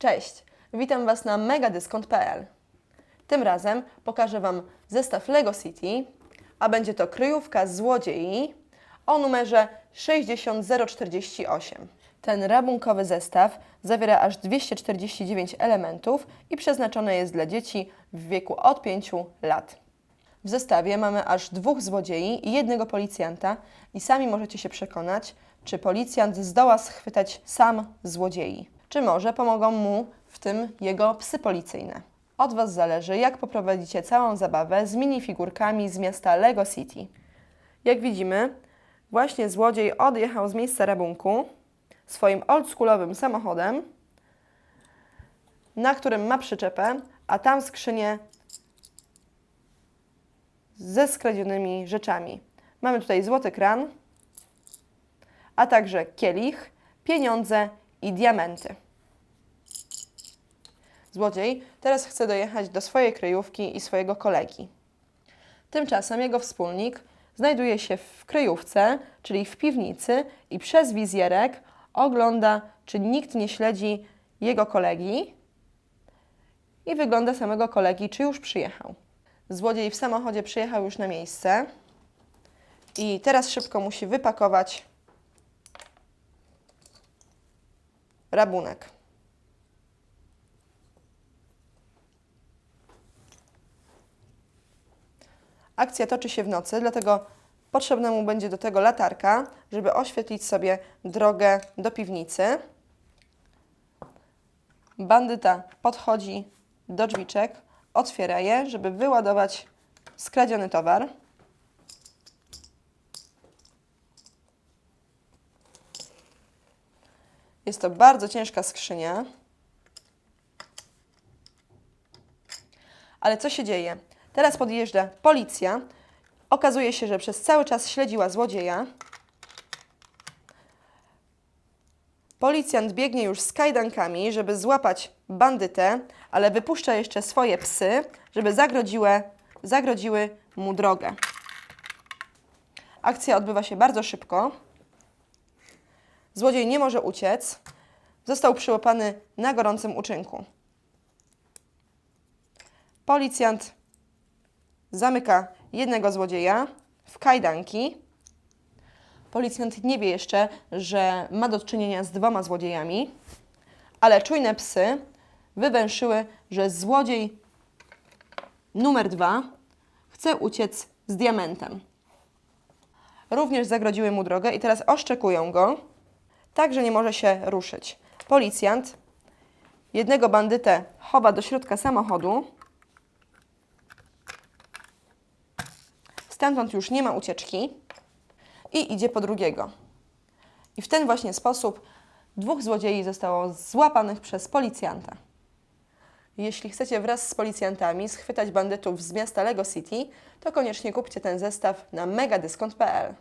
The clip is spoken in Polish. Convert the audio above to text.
Cześć, witam Was na megadyskont.pl. Tym razem pokażę Wam zestaw Lego City, a będzie to kryjówka złodziei o numerze 60048. Ten rabunkowy zestaw zawiera aż 249 elementów i przeznaczony jest dla dzieci w wieku od 5 lat. W zestawie mamy aż dwóch złodziei i jednego policjanta i sami możecie się przekonać, czy policjant zdoła schwytać sam złodziei, czy może pomogą mu w tym jego psy policyjne. Od Was zależy, jak poprowadzicie całą zabawę z minifigurkami z miasta Lego City. Jak widzimy, właśnie złodziej odjechał z miejsca rabunku swoim oldschoolowym samochodem, na którym ma przyczepę, a tam skrzynię ze skradzionymi rzeczami. Mamy tutaj złoty kran, a także kielich, pieniądze i diamenty. Złodziej teraz chce dojechać do swojej kryjówki i swojego kolegi. Tymczasem jego wspólnik znajduje się w kryjówce, czyli w piwnicy i przez wizjerek ogląda, czy nikt nie śledzi jego kolegi i wygląda samego kolegi, czy już przyjechał. Złodziej w samochodzie przyjechał już na miejsce i teraz szybko musi wypakować rabunek. Akcja toczy się w nocy, dlatego potrzebna mu będzie do tego latarka, żeby oświetlić sobie drogę do piwnicy. Bandyta podchodzi do drzwiczek, otwiera je, żeby wyładować skradziony towar. Jest to bardzo ciężka skrzynia. Ale co się dzieje? Teraz podjeżdża policja. Okazuje się, że przez cały czas śledziła złodzieja. Policjant biegnie już z kajdankami, żeby złapać bandytę, ale wypuszcza jeszcze swoje psy, żeby zagrodziły, zagrodziły mu drogę. Akcja odbywa się bardzo szybko. Złodziej nie może uciec. Został przyłapany na gorącym uczynku. Policjant zamyka jednego złodzieja w kajdanki. Policjant nie wie jeszcze, że ma do czynienia z dwoma złodziejami, ale czujne psy wywęszyły, że złodziej numer dwa chce uciec z diamentem. Również zagrodziły mu drogę i teraz oszczekują go, tak że nie może się ruszyć. Policjant jednego bandytę chowa do środka samochodu. Stamtąd już nie ma ucieczki i idzie po drugiego. I w ten właśnie sposób dwóch złodziei zostało złapanych przez policjanta. Jeśli chcecie wraz z policjantami schwytać bandytów z miasta Lego City, to koniecznie kupcie ten zestaw na megadyskont.pl.